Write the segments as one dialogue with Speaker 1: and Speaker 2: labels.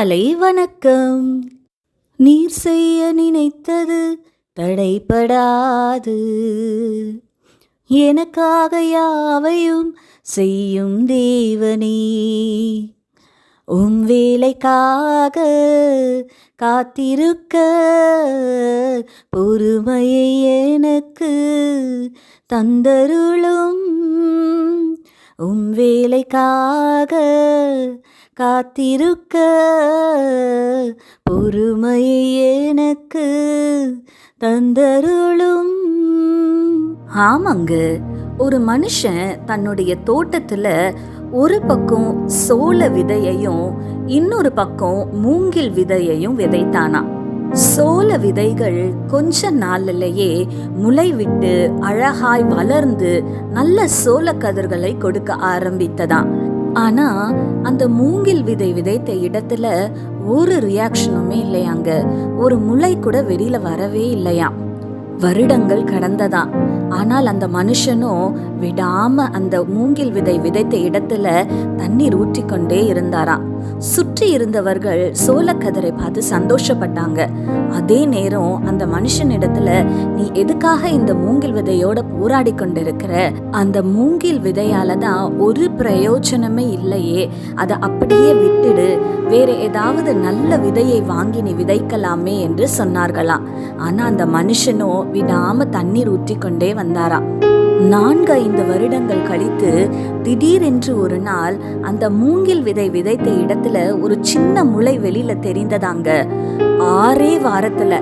Speaker 1: காலை வணக்கம். நீர் செய்ய நினைத்தது தடைபடாது. எனக்காக யாவையும் செய்யும் தேவனே. உம் வேலைக்காக காத்திருக்க பொறுமையை எனக்கு தந்தருளும். உம் வேலைக்காக காத்திருக்க. பொறுமை எனக்கு தந்தருளும். ஆமாங்க ஒரு மனுஷன் தன்னுடைய தோட்டத்துல ஒரு பக்கம் சோள விதையையும் இன்னொரு பக்கம் மூங்கில் விதையையும் விதைத்தானா சோள விதைகள் கொஞ்ச நாளிலேயே முளை விட்டு அழகாய் வளர்ந்து நல்ல சோள கதிர்களை கொடுக்க ஆரம்பித்ததாம். ஆனா அந்த மூங்கில் விதை விதைத்த இடத்துல ஒரு ரியாக்ஷனுமே இல்லையாங்க. ஒரு முளை கூட வெளியில வரவே இல்லையாம். வருடங்கள் கடந்ததாம். ஆனால் அந்த மனுஷனும் விடாம அந்த மூங்கில் விதை விதைத்த இடத்துல தண்ணீர் ஊற்றிக்கொண்டே இருந்தாராம். சுற்றி இருந்தவர்கள் சோளக்கதிரை பார்த்து சந்தோஷப்பட்டாங்க. அதே நேரம் அந்த மனுஷன் இடத்துல நீ எதுக்காக இந்த மூங்கில் விதையோட போராடி கொண்டிருக்கிற? அந்த மூங்கில் விதையால தான் ஒரு பிரயோஜனமே இல்லையே. அதை அப்படியே விட்டுடு. வேற ஏதாவது நல்ல விதையை வாங்கி நீ விதைக்கலாமே என்று சொன்னார்களாம். ஆனா அந்த மனுஷனும் விடாம தண்ணீர் ஊற்றி கொண்டே வந்தாராம். நான்கு ஐந்து வருடங்கள் கழித்து திடீரென்று ஒரு நாள் அந்த மூங்கில் விதை விதைத்த இடத்துல ஒரு சின்ன முளை வெளியில தெரிந்ததாங்க. ஆறே வாரத்துல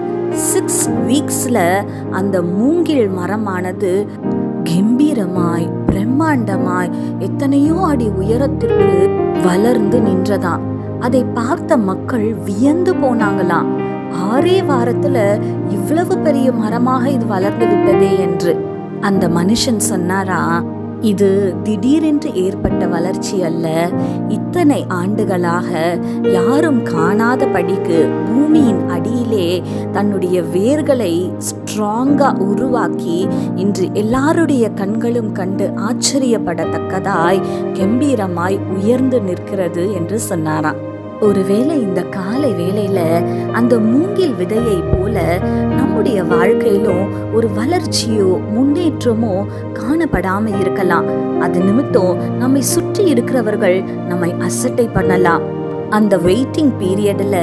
Speaker 1: சிக்ஸ் வீக்ஸ்ல அந்த மூங்கில் மரமானது கம்பீரமாய் பிரம்மாண்டமாய் எத்தனையோ அடி உயரத்திற்கு வளர்ந்து நின்றதாம். அதை பார்த்த மக்கள் வியந்து போனாங்களாம். ஆறே வாரத்துல இவ்வளவு பெரிய மரமாக இது வளர்ந்து விட்டதே என்று. அந்த மனுஷன் சொன்னாரா இது திடீரென்று ஏற்பட்ட வளர்ச்சி அல்ல. இத்தனை ஆண்டுகளாக யாரும் காணாத படிக்கு பூமியின் அடியிலே தன்னுடைய வேர்களை ஸ்ட்ராங்கா உருவாக்கி இன்று எல்லாருடைய கண்களும் கண்டு ஆச்சரியப்படத்தக்கதாய் கம்பீரமாய் உயர்ந்து நிற்கிறது என்று சொன்னாராம். ஒருவேளை இந்த காலை வேளையில அந்த மூங்கில் விதையை போல நம்முடைய வாழ்க்கையிலும் ஒரு வளர்ச்சியோ முன்னேற்றமோ காணப்படாம இருக்கலாம். அது நிமித்தம் நம்மை சுற்றி இருக்கிறவர்கள் நம்மை அசட்டை பண்ணலாம். அந்த வெயிட்டிங் பீரியட்ல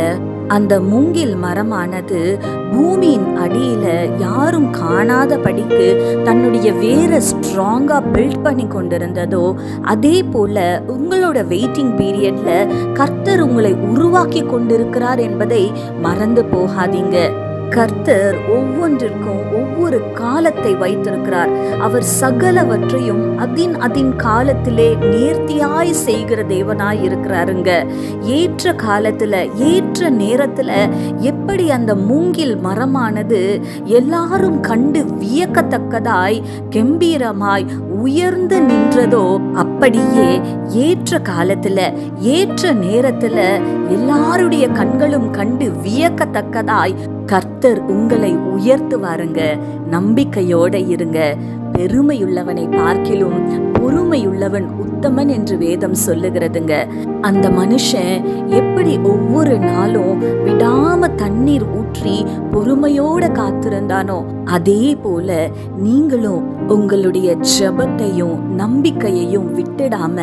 Speaker 1: அந்த மூங்கில் மரமானது பூமியின் அடியில் யாரும் காணாத படிக்கு தன்னுடைய வேரை ஸ்ட்ராங்காக பில்ட் பண்ணி கொண்டிருந்ததோ அதே போல் உங்களோட வெயிட்டிங் பீரியடில் கர்த்தர் உங்களை உருவாக்கி கொண்டிருக்கிறார் என்பதை மறந்து போகாதீங்க. கர்த்தர் ஒவ்வொன்றிற்கும் ஒவ்வொரு காலத்தை வைத்திருக்கிறார். அவர் சகலவற்றையும் அதின் அதின் காலத்திலே நேர்த்தியாய் செய்கிற தேவனாய் இருக்கிறாருங்க. ஏற்ற காலத்துல ஏற்ற நேரத்துல எப்படி அந்த மூங்கில் மரமானது எல்லாரும் கண்டு வியக்கத்தக்கதாய் கம்பீரமாய் உயர்ந்து நின்றதோ அப்படியே ஏற்ற காலத்துல ஏற்ற நேரத்துல எல்லாருடைய கண்களும் கண்டு வியக்கத்தக்கதாய் கர்த்தர் உங்களை உயர்த்து வாருங்க நம்பிக்கையோட இருங்க. பெருமையுள்ளவனை பார்க்கிலும் பொறுமையுள்ளவன் உத்தமன் என்று வேதம் சொல்லுகிறதுங்க. அந்த மனுஷன் எப்படி ஒவ்வொரு நாளும் விடாம தண்ணீர் ஊற்றி பொறுமையோட காத்திருந்தானோ அதே போல நீங்களும் உங்களுடைய ஜபத்தையும் நம்பிக்கையையும் விட்டுடாம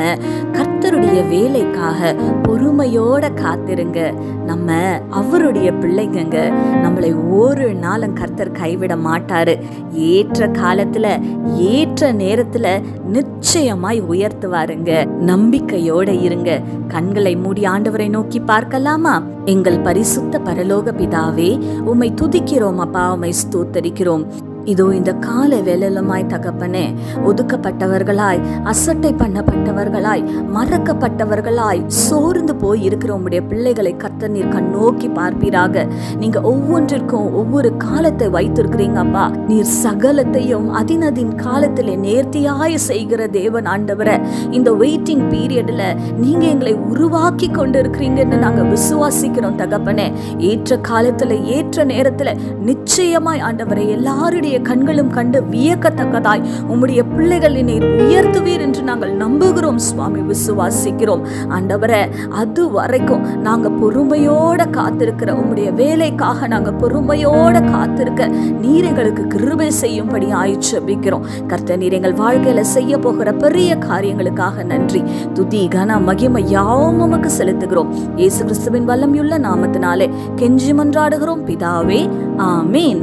Speaker 1: கர்த்தருடைய வேலைக்காக பொறுமையோட காத்திருங்க. நம்ம அவருடைய பிள்ளைங்கங்க நம்மளை ஒரு நாளும் கர்த்தர் கைவிட மாட்டாரு. ஏற்ற காலத்துல ஏற்ற நேரத்துல நிச்சயம் நிச்சயமாய் உயர்த்துவாருங்க. நம்பிக்கையோட இருங்க. கண்களை மூடி ஆண்டவரை நோக்கி பார்க்கலாமா? எங்கள் பரிசுத்த பரலோக பிதாவே உம்மை துதிக்கிறோம் அப்பா உம்மை ஸ்தோத்தரிக்கிறோம். இதோ இந்த கால வேலலுமாய் தகப்பனே ஒதுக்கப்பட்டவர்களாய் அசட்டை பண்ணப்பட்டவர்களாய் மறக்கப்பட்டவர்களாய் சோர்ந்து போய் இருக்கிற உங்களுடைய பிள்ளைகளை கத்த நீர் கண்ணோக்கி பார்ப்பீராக. நீங்க ஒவ்வொன்றிற்கும் ஒவ்வொரு காலத்தை வைத்திருக்கிறீங்க அப்பா. நீர் சகலத்தையும் அதினதின் காலத்திலே நேர்த்தியாய் செய்கிற தேவன் ஆண்டவரை. இந்த வெயிட்டிங் பீரியட்ல நீங்க எங்களை உருவாக்கி கொண்டு இருக்கிறீங்கன்னு நாங்க விசுவாசிக்கிறோம் தகப்பனே. ஏற்ற காலத்துல ஏற்ற நேரத்துல நிச்சயமாய் ஆண்டவரை எல்லாருடைய பார்வையை கண்களும் கண்டு வியக்கத்தக்கதாய். உம்முடைய பிள்ளைகளை நீர் உயர்த்துவீர் என்று நாங்கள் நம்புகிறோம் சுவாமி. விசுவாசிக்கிறோம். ஆண்டவரே அது வரைக்கும் நாங்கள் பொறுமையோட காத்திருக்கிற உம்முடைய வேலைக்காக நாங்கள் பொறுமையோட காத்திருக்க நீர் எங்களுக்கு கிருபை செய்யும்படி ஆயிச்சபிக்கிறோம் கர்த்த நீர் எங்கள் வாழ்க்கையில செய்ய போகிற பெரிய காரியங்களுக்காக நன்றி. துதி கன மகிமை யாவும் உமக்கு செலுத்துகிறோம். இயேசு கிறிஸ்துவின் வல்லமையுள்ள நாமத்தினாலே கெஞ்சி மன்றாடுகிறோம். பிதாவே ஆமீன்.